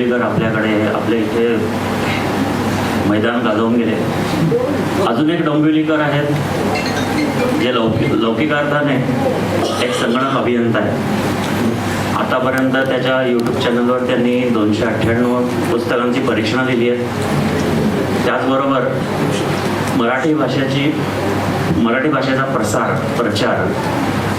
डोंबिवलीकर आपल्याकडे आपल्या इथे मैदान गाजवून गेले. अजून एक डोंबिवलीकर आहेत जे लौकिक लौकिकार्थाने एक संगणक अभियंता आहे आतापर्यंत त्याच्या यूट्यूब चॅनलवर त्यांनी दोनशे अठ्ठ्याण्णव पुस्तकांची परीक्षणा दिली आहेत. त्याचबरोबर मराठी भाषेची मराठी भाषेचा प्रसार प्रचार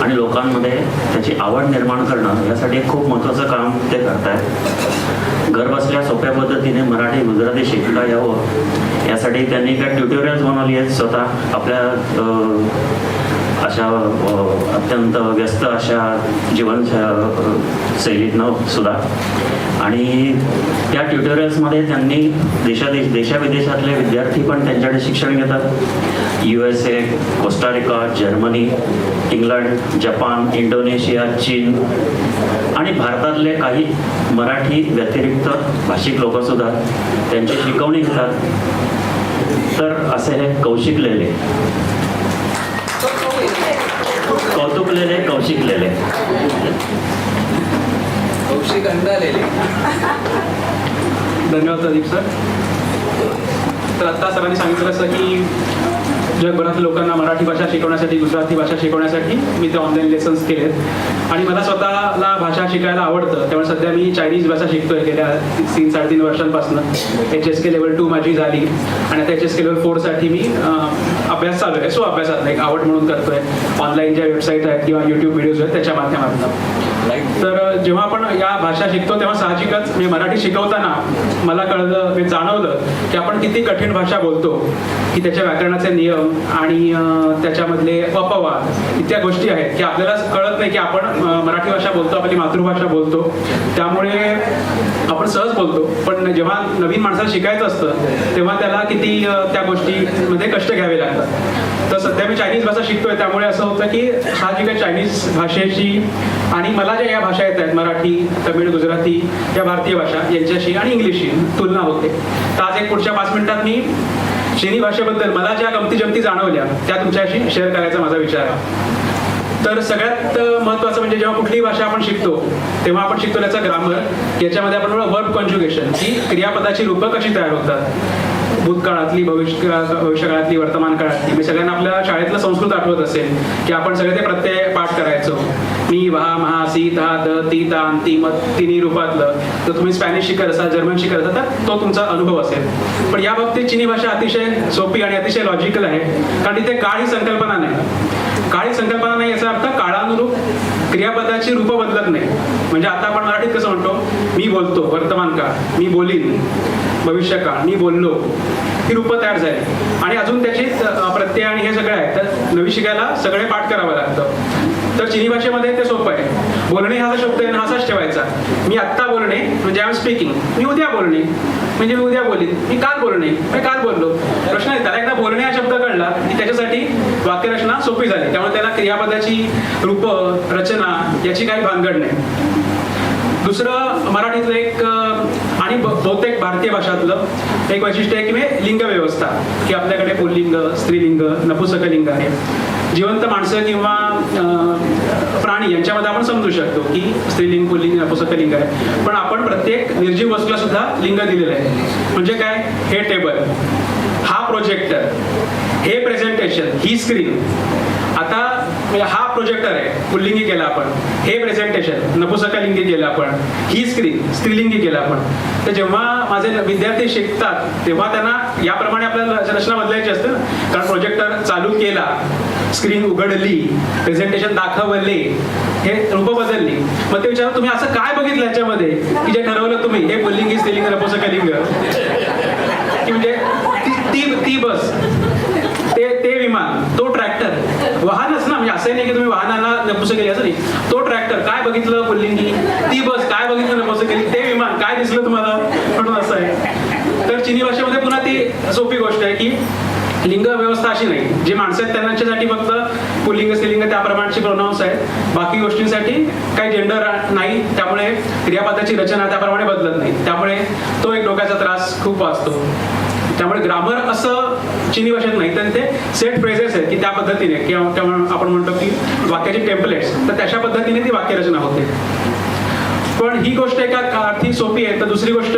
आणि लोकांमध्ये त्याची आवड निर्माण करणं यासाठी खूप महत्त्वाचं काम ते करत आहेत घरबसल्या सोप्या पद्धतीने मराठी गुजराती शिकता यावं. यासाठी त्यांनी काही ट्युटोरियल्स बनवली आहेत. स्वतः आपल्या अशा अत्यंत व्यस्त अशा जीवन शैलीतनं सुद्धा. आणि त्या ट्युटोरियल्समध्ये त्यांनी देशादेश देशाविदेशातले विद्यार्थी पण त्यांच्याकडे शिक्षण घेतात. U S A Costa Rica Germany England Japan Indonesia चीन आणि भारतातले काही मराठी व्यतिरिक्त भाषिक लोकसुद्धा त्यांची शिकवणी घेतात. तर असे हे कौशिकलेले लेले कौतुक लेले. कौशिक लेले. कौशिक अंडालेले धन्यवाद प्रदीप सर. तर आत्ता सरांनी सांगितलं असं की जगभरातील लोकांना मराठी भाषा शिकवण्यासाठी गुजराती भाषा शिकवण्यासाठी मी ते ऑनलाईन लेसन्स केलेत. आणि मला स्वतःला भाषा शिकायला आवडतं. त्यामुळे सध्या मी चायनीज भाषा शिकतोय. गेल्या तीन साडेतीन वर्षांपासून. H S K level two माझी झाली. आणि आता एच एस के लेवल फोरसाठी मी अभ्यास चालू आहे. सो अभ्यासात एक आवड म्हणून करतोय. ऑनलाईन ज्या वेबसाईट आहेत किंवा युट्यूब व्हिडिओज आहेत त्याच्या माध्यमातून. तर जेव्हा आपण या भाषा शिकतो तेव्हा साहजिकच मी मराठी शिकवताना मला कळलं मी जाणवलं की आपण किती कठीण भाषा बोलतो की त्याच्या व्याकरणाचे नियम आणि त्याच्यामधले अपवाद इत्या गोष्टी आहेत की आपल्याला कळत नाही की आपण मराठी भाषा बोलतो आपली मातृभाषा बोलतो. त्यामुळे आपण सहज बोलतो. पण जेव्हा नवीन माणसाला शिकायचं असतं तेव्हा त्याला किती त्या गोष्टीमध्ये कष्ट घ्यावे लागतात. तर सध्या मी चायनीज भाषा शिकतोय त्यामुळे असं होतं की हा जे काही चायनीज भाषेची आणि मला ज्या या भाषा येत आहेत मराठी तमिळ गुजराती या भारतीय भाषा यांच्याशी आणि इंग्लिशशी तुलना होते. तर आज एक पुढच्या पाच मिनिटात मी चिनी भाषेबद्दल मला ज्या गमती जमती जाणवल्या त्या तुमच्याशी शेअर करायचा माझा विचार आहे. तर सगळ्यात महत्वाचं म्हणजे जेव्हा कुठलीही भाषा आपण शिकतो तेव्हा आपण शिकतो त्याचा ग्रामर याच्यामध्ये आपण वर्ब कॉन्ज्युगेशन ही क्रियापदाची रूपं कशी तयार होतात. भूतकाळातली भविष्य भविष्यकाळातली वर्तमान काळातली मी सगळ्यांना आपल्या शाळेतलं संस्कृत आठवत असेल की आपण सगळे ते प्रत्यय पाठ करायचो. मी वहा महा सी धा द ती ता ती मत तिन्ही रूपातलं. तर तुम्ही स्पॅनिश शिकत असाल जर्मन शिकत असाल तर तो तुमचा अनुभव असेल. पण या बाबतीत चिनी भाषा अतिशय सोपी आणि अतिशय लॉजिकल आहे. कारण तिथे काळ ही संकल्पना नाही. काळी संकल्पना नाही याचा अर्थ काळानुरूप क्रियापदाची रूपं बदलत नाही. म्हणजे आता आपण मराठीत कसं म्हणतो? मी बोलतो वर्तमान काळ मी बोलीन भविष्यकाळ मी बोललो ही रूपं तयार झाली. आणि अजून त्याची प्रत्यय आणि हे सगळं आहे. तर नवी शिकायला सगळे पाठ करावं लागतं. तर चिनी भाषेमध्ये ते सोपं आहे. बोलणे हा शब्द आहे असाच ठेवायचा. मी आत्ता बोलणे म्हणजे आय एम स्पीकिंग मी उद्या बोलणे म्हणजे मी उद्या बोलीन. मी काल बोलणे मी काल बोललो. प्रश्न आहे त्याला एकदा बोलणे हा शब्द कळला की त्याच्यासाठी वाक्यरचना सोपी झाली. त्यामुळे त्याला क्रियापदाची रूप रचना याची काही भानगड नाही. दुसरं मराठीतलं एक आणि बहुतेक भारतीय भाषातलं एक वैशिष्ट्य आहे की म्हणजे लिंग व्यवस्था की आपल्याकडे पुल्लिंग स्त्रीलिंग नपुसकलिंग आहे. जिवंत माणसं किंवा प्राणी यांच्यामध्ये आपण समजू शकतो की स्त्रीलिंग पुल्लिंग नपुसकलिंग आहे. पण आपण प्रत्येक निर्जीव वस्तूला सुद्धा लिंग दिलेलं आहे. म्हणजे काय? हे टेबल हा प्रोजेक्टर हे प्रेझेंटेशन ही स्क्रीन आता म्हणजे हा प्रोजेक्टर आहे. पुल्लिंगी केला आपण. हे प्रेझेंटेशन नपुसकालिंगी केलं आपण. ही स्क्रीन स्त्रीलिंगी केलं आपण. तर जेव्हा माझे विद्यार्थी शिकतात तेव्हा त्यांना याप्रमाणे आपल्याला रचना बदलायची असते ना. कारण प्रोजेक्टर चालू केला स्क्रीन उघडली प्रेझेंटेशन दाखवले हे रूप बदलली. मग ते विचार तुम्ही असं काय बघितलं याच्यामध्ये? की जे ठरवलं तुम्ही हे पुल्लिंगी स्त्रीलिंग नपुसकलिंग की म्हणजे ती ती बस. विमान तो ट्रॅक्टर वाहनच ना म्हणजे असं नाही की तुम्ही वाहनाला नपुस केली असं नाही. तो ट्रॅक्टर काय बघितलं पुल्लिंगी? ती बस काय बघितलं नपुस केली? ते विमान काय दिसलं तुम्हाला? म्हणून असं आहे. तर चिनी भाषेमध्ये पुन्हा ती सोपी गोष्ट आहे की लिंग व्यवस्था अशी नाही. जे माणसं आहेत त्यांच्यासाठी फक्त पुल्लिंग स्त्रीलिंग त्या प्रमाणची प्रोनाऊन्स आहेत. बाकी गोष्टींसाठी काही जेंडर नाही त्यामुळे क्रियापदाची रचना त्याप्रमाणे बदलत नाही. त्यामुळे तो एक डोक्याचा त्रास खूप वाचतो त्यामुळे ग्रामर असं चिनी भाषेत नाही. तर ते सेट फ्रेजेस आहेत की त्या पद्धतीने किंवा आपण म्हणतो की वाक्याची टेम्पलेट्स तर तशा पद्धतीने ती वाक्यरचना होते. पण ही गोष्ट एका अर्थी सोपी आहे. तर दुसरी गोष्ट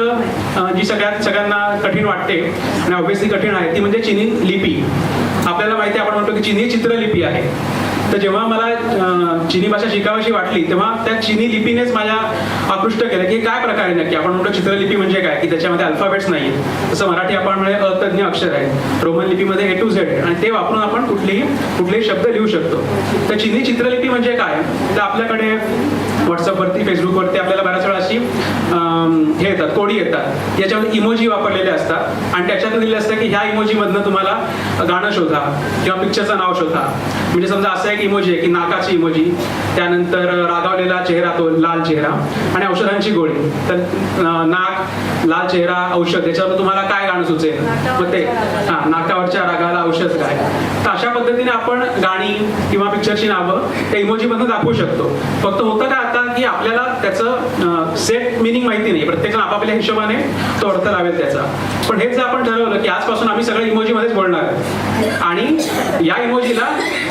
जी सगळ्यात सगळ्यांना कठीण वाटते आणि ऑब्व्हियसली कठीण आहे ती म्हणजे चिनी लिपी. आपल्याला माहिती आहे आपण म्हणतो की चिनी चित्रलिपी आहे. तर जेव्हा मला चिनी भाषा शिकावीशी वाटली तेव्हा त्या चिनी लिपीनेच माझ्या आकृष्ट केलं की काय प्रकार आहे नक्की आपण म्हणतो चित्रलिपी म्हणजे काय की त्याच्यामध्ये अल्फाबेट्स नाही तसं मराठी आपण म्हणजे अतज्ञ अक्षर आहे रोमन लिपीमध्ये ए टू झेड आणि ते वापरून आपण कुठलेही कुठलेही शब्द लिहू शकतो. तर चिनी चित्रलिपी म्हणजे काय? तर आपल्याकडे व्हॉट्सअपवरती फेसबुकवरती आपल्याला बऱ्याच वेळा अशी हे येतात कोडी येतात. याच्यामध्ये इमोजी वापरलेले असतात. आणि त्याच्यात दिलेलं असतं की ह्या इमोजीमधनं तुम्हाला गाणं शोधा किंवा पिक्चरचं नाव शोधा. म्हणजे समजा असं एक इमोजी आहे की नाकाची इमोजी त्यानंतर रागावलेला चेहरा तो लाल चेहरा आणि औषधांची गोळी. तर नाक लाल चेहरा औषध याच्यावर तुम्हाला काय गाणं सुचेल? मग ते हा नाकावरच्या रागाला औषध काय? तर अशा पद्धतीने आपण गाणी किंवा पिक्चरची नावं त्या इमोजीमधनं दाखवू शकतो. फक्त होतं काय आता की आपल्याला त्याचं सेट मिनिंग माहिती नाही. प्रत्येकाला आपापल्या हिशोबाने तो अर्थ लावेल त्याचा. पण हेच जर आपण ठरवलं की आजपासून आम्ही सगळं इमोजीमध्येच बोलणार. आणि या इमोजीला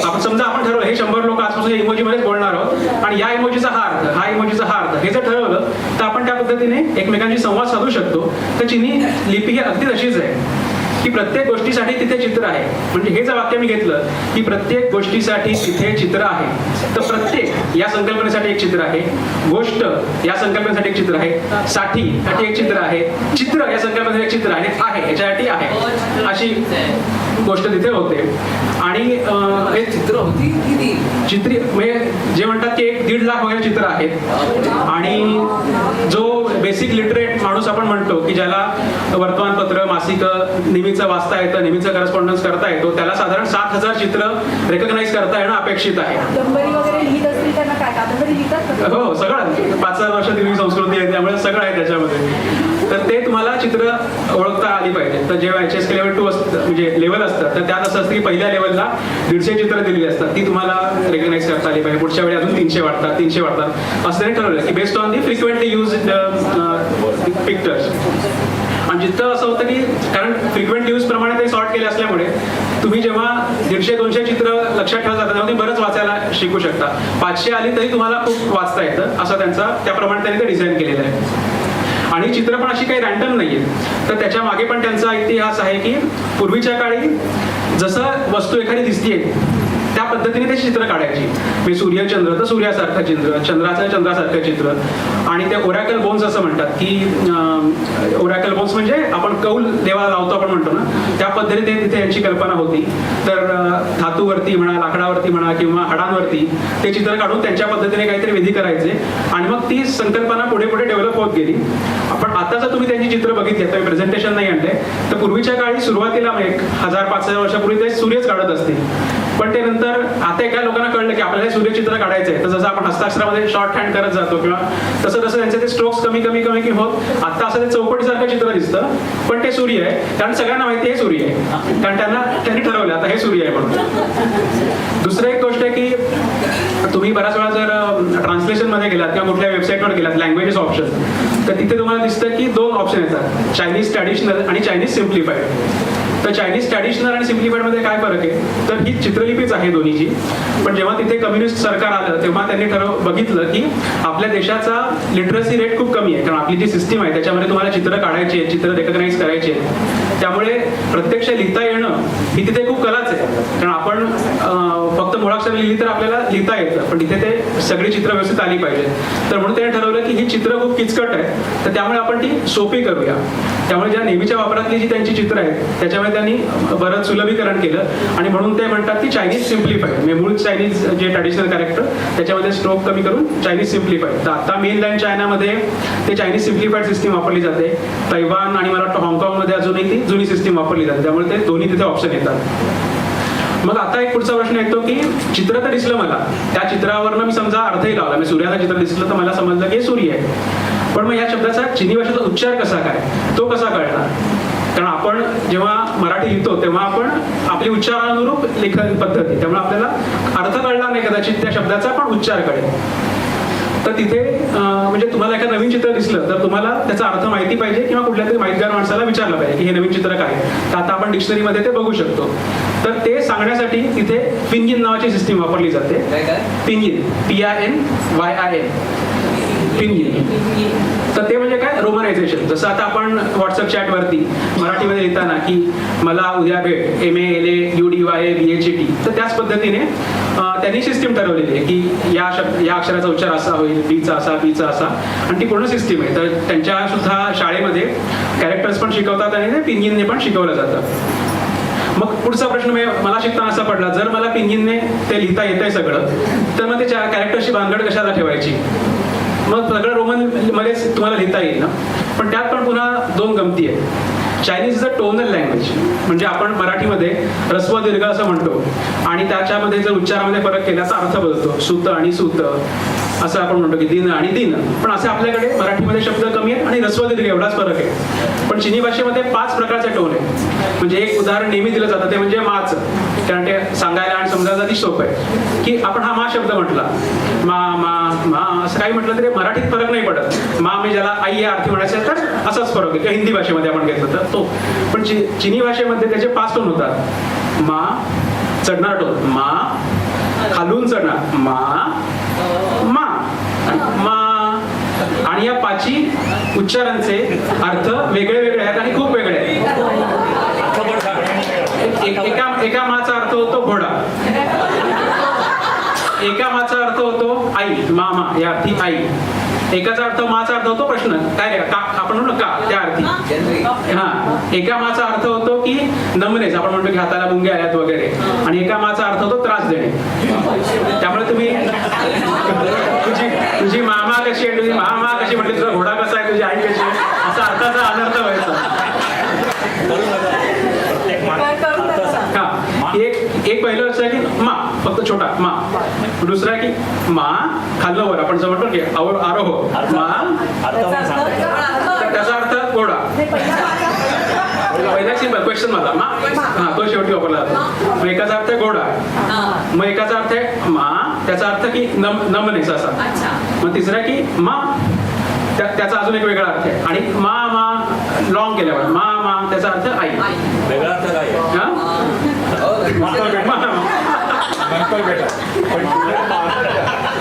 आपण समजा आपण ठरवलं हे शंभर लोक आजपासून या इमोजीमध्येच बोलणार आहोत. आणि या इमोजीचा हा अर्थ हा इमोजीचा हा अर्थ हे जर ठरवलं तर आपण त्या पद्धतीने एकमेकांशी संवाद साधू शकतो. तर चिनी लिपी ही अगदी तशीच आहे. की प्रत्येक गोष्टीसाठी तिथे चित्र आहे. म्हणजे हे जर वाक्य मी घेतलं की प्रत्येक गोष्टीसाठी तिथे चित्र आहे. तर प्रत्येक या संकल्पनेसाठी एक चित्र आहे. गोष्ट या संकल्पनेसाठी एक चित्र आहे. साठी साठी एक चित्र आहे. चित्र या संकल्पनेसाठी एक चित्र आहे आहे याच्यासाठी आहे. अशी गोष्ट तिथे होते. आणि हे चित्र होती चित्र चित्री म्हणजे जे म्हणतात की एक दीड लाख वगैरे चित्र आहेत. आणि जो बेसिक लिटरेट माणूस आपण म्हणतो की ज्याला वर्तमानपत्र मासिक नेहमीचं वाचता येतं नेहमीचं करस्पॉन्डन्स करता येतो. त्याला साधारण सात हजार चित्र रेकग्नाईज करता येणं अपेक्षित आहे? हो सगळं पाच हजार वर्ष दिली संस्कृती आहे त्यामुळे सगळं आहे त्याच्यामध्ये. तर ते तुम्हाला चित्र ओळखता आली पाहिजे. तर जेव्हा H S K level two असतं म्हणजे लेवल असतात तर त्यात असं असतं की पहिल्या लेवलला दीडशे चित्र दिलेली असतात. ती तुम्हाला रेकग्नाईज करता आली पाहिजे. पुढच्या वेळी अजून तीनशे वाटतात तीनशे वाटतात असं ठरवलं की based on the frequently use pictures आणि जिथं असं होतं की कारण फ्रिक्वेंट यूज प्रमाणे ते सॉर्ट केले असल्यामुळे तुम्ही जेव्हा दीडशे दोनशे चित्र लक्षात ठेवत जातं बरंच वाचायला शिकू शकता. पाचशे आली तरी तुम्हाला खूप वाचता येतं. असं त्यांचा त्याप्रमाणे त्यांनी ते डिझाईन केलेलं आहे. आणि चित्र पण अशी काही रॅन्डम नाहीये. तर त्याच्यामागे पण त्यांचा इतिहास आहे की पूर्वीच्या काळी जसं वस्तू एखादी दिसतीये पद्धतीने ते चित्र काढायची. म्हणजे सूर्यचंद्र तर सूर्यासारखं चित्र चंद्राचं चंद्रासारखं चित्र. आणि ते ओरॅकल बोन्स असं म्हणतात की ओरॅकल बोन्स म्हणजे आपण कौल देवाला लावतो आपण म्हणतो ना त्या पद्धतीने तिथे यांची कल्पना होती. तर धातूवरती म्हणा लाकडावरती म्हणा किंवा हाडांवरती ते चित्र काढून त्यांच्या पद्धतीने काहीतरी विधी करायचे. आणि मग ती संकल्पना पुढे पुढे डेव्हलप होत गेली. आपण आता जर तुम्ही त्यांची चित्र बघितली तर प्रेझेंटेशन नाही आणले तर पूर्वीच्या काळी सुरुवातीला म्हणजे एक हजार पाच हजार वर्षापूर्वी ते सूर्यच काढत असतील. पण ते नंतर आता एका लोकांना कळलं की आपल्याला हे सूर्यचित्र काढायचं आहे तर जसं आपण हस्ताक्षरामध्ये शॉर्ट हँड करत जातो किंवा तसं तसं त्यांचे ते स्ट्रोक्स कमी कमी कमी की होत. आता असं ते चौकटीसारखं चित्र दिसतं पण ते सूर्य आहे. कारण सगळ्यांना माहिती हे सूर्य आहे. कारण त्यांना त्यांनी ठरवलं आता हे सूर्य आहे म्हणून. दुसरं एक गोष्ट आहे की तुम्ही बऱ्याच वेळा जर ट्रान्सलेशनमध्ये गेलात किंवा कुठल्या वेबसाईटवर गेलात लँग्वेजेस ऑप्शन तर तिथे तुम्हाला दिसतं की दोन ऑप्शन येतात. चायनीज ट्रॅडिशनल आणि चायनीज सिम्प्लिफाईड तर चायनीज ट्रॅडिशनल आणि सिम्प्लिफाईडमध्ये काय फरक आहे? तर ही चित्रलिपीच आहे दोन्हीची. पण जेव्हा तिथे कम्युनिस्ट सरकार आलं तेव्हा त्यांनी ठरव बघितलं की आपल्या देशाचा लिटरसी रेट खूप कमी आहे. कारण आपली जी सिस्टीम आहे त्याच्यामध्ये तुम्हाला चित्र काढायची आहे चित्र रेकग्नाईज करायचे आहे त्यामुळे प्रत्यक्ष लिहिता येणं ही तिथे खूप कलाच आहे. कारण आपण फक्त मुळाक्षर लिहिली तर आपल्याला लिहिता येतं. पण तिथे ते सगळी चित्र व्यवस्थित आली पाहिजे. तर म्हणून त्याने ठरवलं की ही चित्र खूप किचकट आहे तर त्यामुळे आपण ती सोपी करूया. त्यामुळे ज्या नेहमीच्या वापरातली जी त्यांची चित्र आहेत त्यामुळे त्यांनी बरंच सुलभीकरण केलं. आणि म्हणून ते म्हणतात की चायनीज सिम्प्लिफाय म्हणजे मूळ चायनीज जे ट्रॅडिशनल कॅरेक्टर त्याच्यामध्ये स्ट्रोक कमी करून चायनीज सिम्प्लिफाय तर आता मेन लाईन चायनामध्ये ते चायनीज सिम्प्लिफाईड सिस्टीम वापरली जाते. तैवान आणि मला वाटतं हाँगकाँगमध्ये अजूनही ती जुनी सिस्टीम वापरली जाते. त्यामुळे ते दोन्ही तिथे ऑप्शन येतात. मग आता एक पुढचा प्रश्न येतो की चित्र तर दिसलं मला. त्या चित्रावरनं मी समजा अर्थही लावला. मी सूर्याचं चित्र दिसलं तर मला समजलं की सूर्य आहे. पण मग या शब्दाचा चिनी भाषेचा उच्चार कसा काय? तो कसा कळणार? कारण आपण जेव्हा मराठी लिहितो तेव्हा आपण आपली उच्चारानुरूप लेखन पद्धती त्यामुळे आपल्याला अर्थ कळणार नाही कदाचित त्या शब्दाचा पण उच्चार कळेल. तर तिथे म्हणजे तुम्हाला एखादं नवीन चित्र दिसलं तर तुम्हाला त्याचा अर्थ माहिती पाहिजे किंवा कुठल्या तरी माहितगार माणसाला विचारलं पाहिजे की हे नवीन चित्र काय. तर आता आपण डिक्शनरीमध्ये ते बघू शकतो. तर ते सांगण्यासाठी तिथे पिंगिन नावाची सिस्टीम वापरली जाते. Pinyin P I N Y I N पिंगी तर ते म्हणजे काय? रोमनायझेशन जसं आता आपण व्हॉट्सअप चॅटवरती मराठीमध्ये लिहिताना की मला उद्या भेट M A L A U D Y B H T तर त्याच पद्धतीने त्यांनी सिस्टीम ठरवलेली आहे की या शब्द या अक्षराचा उच्चार असा होईल बीचा असा बीचा असा. आणि ती पूर्ण सिस्टीम आहे. तर त्यांच्या सुद्धा शाळेमध्ये कॅरेक्टर्स पण शिकवतात आणि ते पिंगिनने पण शिकवलं जातं. मग पुढचा प्रश्न म्हणजे मला शिकताना असा पडला जर मला पिंगिनने ते लिहिता येतंय सगळं तर मग त्याच्या कॅरेक्टरची भानगड कशाला ठेवायची? मग सगळं रोमनमध्ये तुम्हाला लिहिता येईल ना. पण त्यात पण पुन्हा दोन गमती आहेत. Chinese is a tonal language म्हणजे आपण मराठीमध्ये रस्व दीर्घ असं म्हणतो. आणि त्याच्यामध्ये जर उच्चारामध्ये फरक केल्याचा अर्थ बदलतो. सुत आणि सुत असं आपण म्हणतो की दिन आणि दिन. पण असे आपल्याकडे मराठीमध्ये शब्द कमी आहेत आणि रस्व दीर्घ एवढाच फरक आहे. पण चिनी भाषेमध्ये पाच प्रकारचे टोन आहेत. म्हणजे एक उदाहरण नेहमी दिलं जातं ते म्हणजे माच. कारण ते सांगायला आणि समजायला अति सोपं आहे. की आपण हा मा शब्द म्हटला. मा मा मा असं काही म्हटलं तरी मराठीत फरक नाही पडत. मा म्हणजे ज्याला आई या अर्थी म्हणायचं तर असाच फरक आहे हिंदी भाषेमध्ये आपण घेतलं तर तो. पण चिनी भाषेमध्ये त्याचे पाच टोन होतात. मा चढणार टोन. मा खालून चढणार. मा मा. मा. आणि या पाची उच्चारांचे अर्थ वेगळे वेगळे आहेत आणि खूप वेगळे आहेत. एका एका माचा अर्थ होतो घोडा. एका माचा आई मामा या अर्थी आई. एकाचा अर्थ माचा अर्थ होतो प्रश्न. काय रे? का? आपण म्हणतो का? त्या अर्थी. हा. एका माचा अर्थ होतो की नमनेच. आपण म्हणतो की हाताला मुंगे आल्यात वगैरे. आणि एका माचा अर्थ होतो त्रास देणे. त्यामुळे तुम्ही तुझी तुझी मामा कशी आहे? तुझी मामा कशी म्हटली तुझा घोडा कसा आहे? तुझी आई कशी आहे? असा अर्थाचा अनर्थ व्हायचा. हा. एक एक पहिलं असं आहे की मा. फक्त छोटा मा. दुसरा आहे की मा खाल्लं वर. आपण जर म्हणतो की आवर आरोह मा. त्याचा अर्थ- नाही, पहिला सिंपल क्वेश्चन माझा. मा. हा तो शेवटी वापरला जातो. मग एकाचा अर्थ आहे घोडा मग एकाचा अर्थ आहे मा. त्याचा अर्थ की नम नमनेस असा. मग तिसरा की मा. त्या- त्याचा अजून एक वेगळा अर्थ आहे. आणि मा मा लॉंग केल्यावर. मा मा त्याचा अर्थ आई. वेगळा अर्थ काय मा-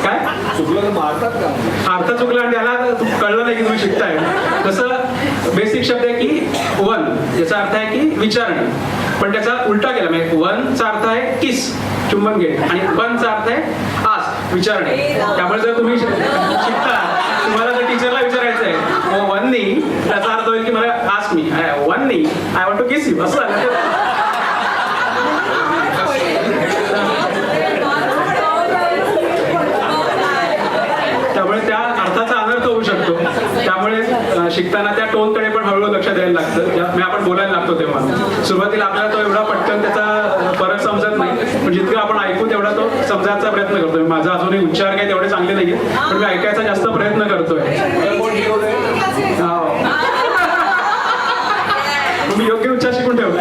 काय? चुकलं तर मारतात का? अर्थ चुकला आणि त्याला कळलं नाही की तुम्ही शिकताय. तसं बेसिक शब्द आहे की वन. याचा अर्थ आहे की विचारणे. पण त्याचा उलटा केला. म्हणजे वनचा अर्थ आहे किस चुंबन घेणे आणि वनचा अर्थ आहे आस विचारणे. त्यामुळे जर तुम्ही शिक- शिकता तुम्हाला जर टीचरला विचारायचं आहे वननी त्याचा अर्थ होईल की मला आस मी. वननी I want to kiss you असं झालं तर त्यामुळे त्या अर्थाचा अनर्थ होऊ शकतो त्यामुळे अ, शिकताना त्या टोनकडे पण हळूहळू लक्ष द्यायला लागतं. म्हणजे आपण बोलायला लागतो तेव्हा. सुरुवातीला आपल्याला तो एवढा पटकन त्याचा फरक समजत नाही. पण जितकं आपण ऐकू तेवढा तो समजायचा प्रयत्न करतोय. माझा अजूनही उच्चार काही तेवढे चांगले नाहीये पण मी ऐकायचा जास्त प्रयत्न करतोय. हो. मी योग्य उच्चार शिकून ठेवतो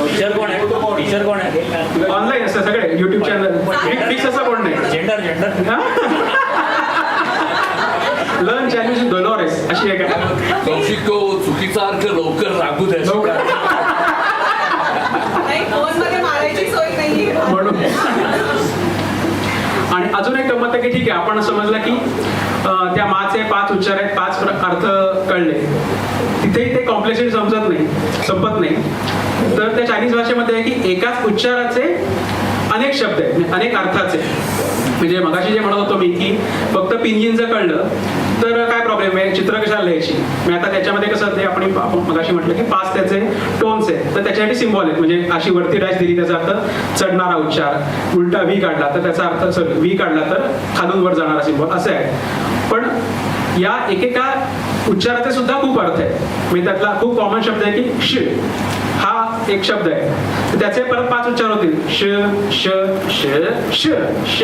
टीचर कोण आहे? टीचर कोण आहे? ऑनलाईन असतं सगळे युट्यूब चॅनल फिक्स असं कोण नाही? जेंडर जेंडर आहे कौशिक तो चुकीचा अर्थ लवकर लागू द्या. म्हणून. आणि अजून एक गंमत आहे की ठीक आहे आपण समजलं की त्या माचे पाच उच्चार आहेत पाच अर्थ कळले. तिथेही ते कॉम्प्लेक्सिटी समजत नाही संपत नाही. तर त्या चायनीज भाषेमध्ये आहे की एकाच उच्चाराचे अनेक शब्द आहेत म्हणजे अनेक अर्थाचे म्हणजे मगाशी जे म्हणत होतो मी की फक्त पिंजिन जर कळलं तर काय प्रॉब्लेम आहे? चित्र कशाला लिहायची? मी आता त्याच्यामध्ये कसं ते आपण आपण मगाशी म्हटलं की पाच त्याचे टोन्स आहेत. तर त्याच्यासाठी सिम्बॉल आहेत. म्हणजे अशी वरती डॅश दिली त्याचा अर्थ चढणारा उच्चार. उलटा व्ही काढला तर त्याचा अर्थ सॉरी व्ही काढला तर खालून वर जाणारा सिम्बॉल असं आहे. पण या एकेका उच्चाराचे सुद्धा खूप अर्थ आहे. म्हणजे त्यातला खूप कॉमन शब्द आहे की श. हा एक शब्द आहे. त्याचे परत पाच उच्चार होतील. श श श श श.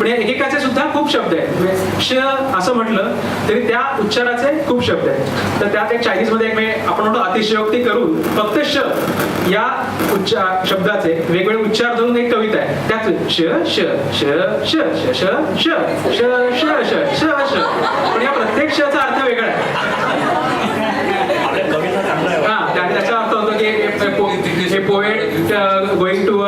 पण या एकेकाचे सुद्धा खूप शब्द आहेत. म्हणजे श असं म्हटलं तरी त्या उच्चाराचे खूप शब्द आहेत तर त्यात एक चायनीजमध्ये एक म्हणजे आपण म्हणतो अतिशयोक्ती करून फक्त श या उच्चार शब्दाचे वेगवेगळे उच्चार धरून एक कविता आहे त्यात श श श श श श श श श श श श पण या प्रत्येक शचा अर्थ वेगळा आहे हा त्या- त्याचा अर्थ होतो की poet going to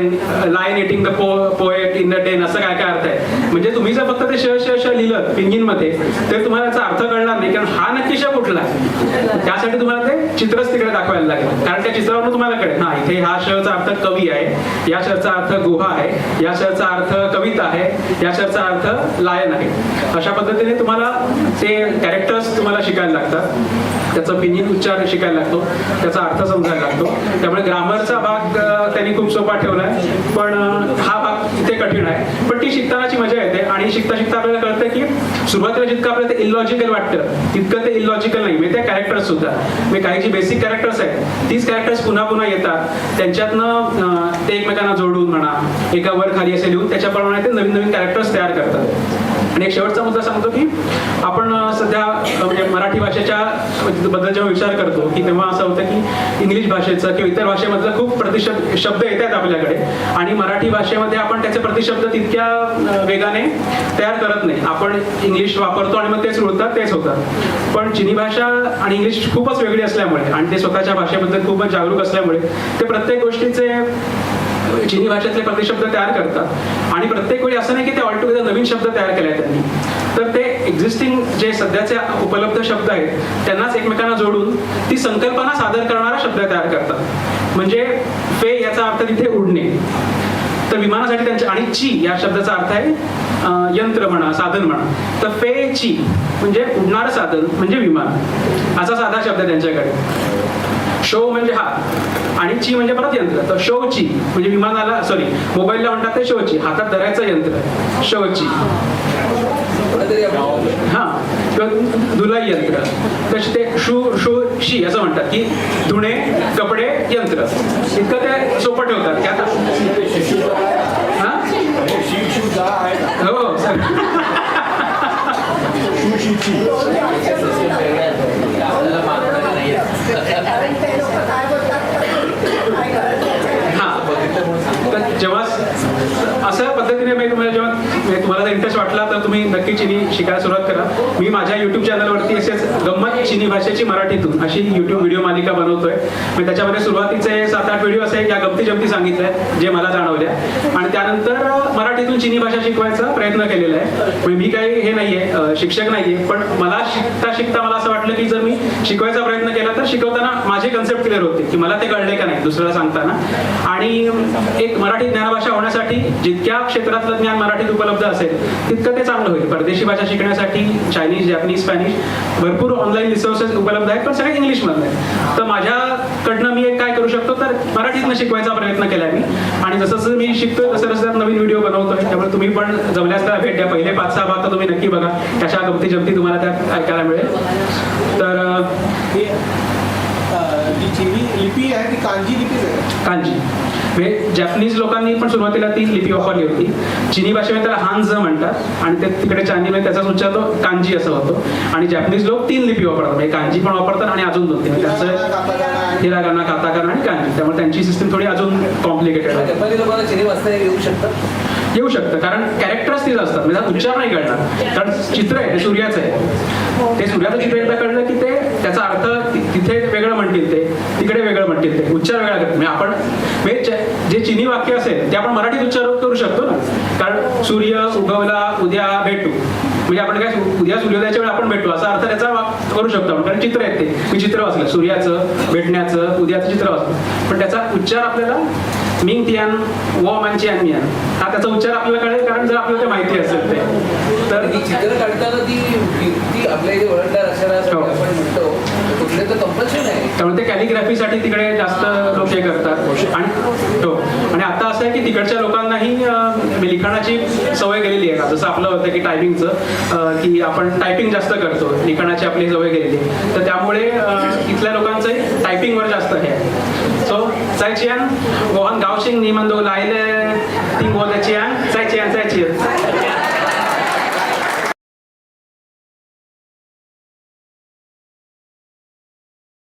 lion lion eating the po poet in the den असं काय काय अर्थ आहे? म्हणजे तुम्ही जर फक्त ते श श श लिहिलं पिंगिनमध्ये तर तुम्हाला याचा अर्थ कळणार नाही कारण हा नक्की श कुठला आहे? त्यासाठी तुम्हाला ते चित्रच तिकडे दाखवायला लागेल. कारण त्या चित्रावरून तुम्हाला कळेल ना इथे हा शचा अर्थ कवी आहे या शचा अर्थ गुहा आहे या शचा अर्थ कविता आहे या शचा अर्थ लायन आहे. अशा पद्धतीने तुम्हाला ते कॅरेक्टर्स तुम्हाला शिकायला लागतात. त्याचा पिनिन उच्चार शिकायला लागतो. त्याचा अर्थ समजायला लागतो. त्यामुळे ग्रामरचा भाग त्यांनी खूप सोपा पण हा भाग तिथे कठीण आहे. पण ती शिकतानाची मजा येते आणि शिकता शिकता आपल्याला कळतं की सुरुवातीला जितकं आपल्याला ते इलॉजिकल वाटतं तितकं ते इलॉजिकल नाही. म्हणजे ते कॅरेक्टर्स सुद्धा. म्हणजे काही जी बेसिक कॅरेक्टर्स आहेत तीच कॅरेक्टर्स पुन्हा पुन्हा येतात. त्यांच्यातनं ते एकमेकांना जोडून म्हणा एका वर खाली असे लिहून त्याच्याप्रमाणे ते नवीन नवीन कॅरेक्टर्स तयार करतात. आणि एक शेवटचा मुद्दा सांगतो की आपण सध्या म्हणजे मराठी भाषेच्या बद्दल जेव्हा विचार करतो की तेव्हा असं होतं की इंग्लिश भाषेचं किंवा इतर भाषेमधलं खूप प्रतिशब्द शब्द येत आहेत आपल्याकडे. आणि मराठी भाषेमध्ये आपण त्याचे प्रतिशब्द तितक्या वेगाने तयार करत नाही. आपण इंग्लिश वापरतो आणि मग तेच उडतात तेच होतात. पण चिनी भाषा आणि इंग्लिश खूपच वेगळी असल्यामुळे आणि ते स्वतःच्या भाषेबद्दल खूपच जागरूक असल्यामुळे ते प्रत्येक गोष्टीचे चिनी भाषेतले प्रतिशब्द तयार करतात. आणि प्रत्येक वेळी असं नाही की ते ऑलटुगेदर नवीन शब्द तयार केले त्यांनी. तर ते एक्झिस्टिंग जे सध्याचे उपलब्ध शब्द आहेत त्यांनाच एकमेकांना जोडून ती संकल्पना सादर करणारा शब्द तयार करतात. म्हणजे फे याचा अर्थ तिथे उडणे. तर विमानासाठी त्यांचे आणि ची या शब्दाचा अर्थ आहे यंत्र म्हणा साधन म्हणा. तर फे ची म्हणजे उडणारं साधन म्हणजे विमान. असा साधा शब्द आहे त्यांच्याकडे. शो म्हणजे हात आणि ची म्हणजे परत यंत्र. तर शो ची म्हणजे विमानाला सॉरी मोबाईलला म्हणतात ते शोची हातात धरायचं यंत्र. शोची हा. किंवा धुलाई यंत्र. तसे ते शू शू शी असं म्हणतात की धुणे कपडे यंत्र. इतकं ते सोपं ठेवतात की आता. हा हो सर कारण ते लोक काय बोलतात काय करायचं हा तर जेव्हा अशा पद्धतीने मी तुम्हाला जेव्हा म्हणजे तुम्हाला जर इंटरेस्ट वाटला तर तुम्ही नक्की चिनी शिकायला सुरुवात करा. मी माझ्या युट्यूब चॅनलवरती असेच गंमत चिनी भाषेची मराठीतून अशी युट्यूब व्हिडिओ मालिका बनवतोय. मी त्याच्यामध्ये सुरुवातीचे सात आठ व्हिडिओ असे या गमती जमती सांगितल्या जे मला जाणवल्या. आणि त्यानंतर मराठीतून चिनी भाषा शिकवायचा प्रयत्न केलेला आहे. म्हणजे मी काही हे नाहीये शिक्षक नाहीये पण मला शिकता शिकता मला असं वाटलं की जर मी शिकवायचा प्रयत्न केला तर शिकवताना माझे कन्सेप्ट क्लिअर होते की मला ते कळले का नाही दुसऱ्याला सांगताना. आणि एक मराठी ज्ञानभाषा होण्यासाठी जितक्या क्षेत्रातलं ज्ञान मराठीत उपलब्ध असेल तितकं ते चांगलं होईल. परदेशी भाषा शिकण्यासाठी चायनीज जॅपनीज स्पॅनिश भरपूर ऑनलाईन रिसोर्सेस उपलब्ध आहेत पण सगळे इंग्लिशमधले आहेत. तर माझ्याकडनं मी एक काय करू शकतो तर मराठीतनं शिकवायचा प्रयत्न केला मी. आणि जसं जसं मी शिकतोय तसं तसं नवीन व्हिडिओ बनवतोय. त्यामुळे तुम्ही पण जमल्यास तर भेट द्या. पहिले पाच सहा भाग तर तुम्ही नक्की बघा. कशा गमती जमती तुम्हाला त्यात ऐकायला मिळेल. तर जी चिनी लिपी आहे ती कांजी लिपीच आहे. कांजी. म्हणजे जॅपनीज लोकांनी पण सुरुवातीला ती लिपी वापरली होती. चिनी भाषेमध्ये त्याला हांज म्हणतात आणि ते तिकडे चायनीमध्ये त्याचाच उच्चार तो कांजी असं होतो. आणि जॅपनीज लोक तीन लिपी वापरतात. म्हणजे कांजी पण वापरतात आणि अजून दोन तीन. त्याचं हिरागाना काताकाना आणि कांजी. त्यामुळे त्यांची सिस्टीम थोडी अजून कॉम्प्लिकेटेड आहे. लोकांना चिनी वाचता येऊ शकतं? येऊ शकतं. कारण कॅरेक्टर्स तिथं असतात. म्हणजे उच्चार नाही कळणार. कारण चित्र आहे ते सूर्याचं आहे. ते सूर्याचं चित्र एकदा कळलं की ते त्याचा अर्थ तिथे वेगळं म्हणतील ते तिकडे वेगळं म्हणतील ते. उच्चार वेगळा करतात. म्हणजे आपण म्हणजे जे- चिनी वाक्य असेल ते आपण मराठीत उच्चार करू शकतो ना. कारण सूर्य उगवला उद्या भेटू. म्हणजे आपण काय उद्या सूर्योदयाच्या वेळी आपण भेटू. असा अर्थ त्याचा करू शकतो आपण. कारण चित्र आहेत ते. मी चित्र वाचलं. सूर्याचं भेटण्याचं उद्याचं चित्र वाचलं. पण त्याचा उच्चार आपल्याला मिंग तियान वो मानची आणि मियान हा त्याचा उच्चार आपल्याला कळेल कारण जर आपल्याला ते माहिती असेल ते. तर चित्र काढताना ती ती आपल्या इथे अक्षरासाठी हो. त्यामुळे ते कॅलिग्राफीसाठी तिकडे जास्त लोक हे करतात. आणि हो. आणि आता असं आहे की तिकडच्या लोकांनाही अं, लिखाणाची सवय गेलेली आहे. का जसं आपलं होतं की टायपिंगचं की आपण टायपिंग जास्त करतो. लिखाणाची आपली सवय गेलेली तर त्यामुळे इथल्या लोकांचं टायपिंगवर जास्त हे 再见我很高兴你们都来了听我的讲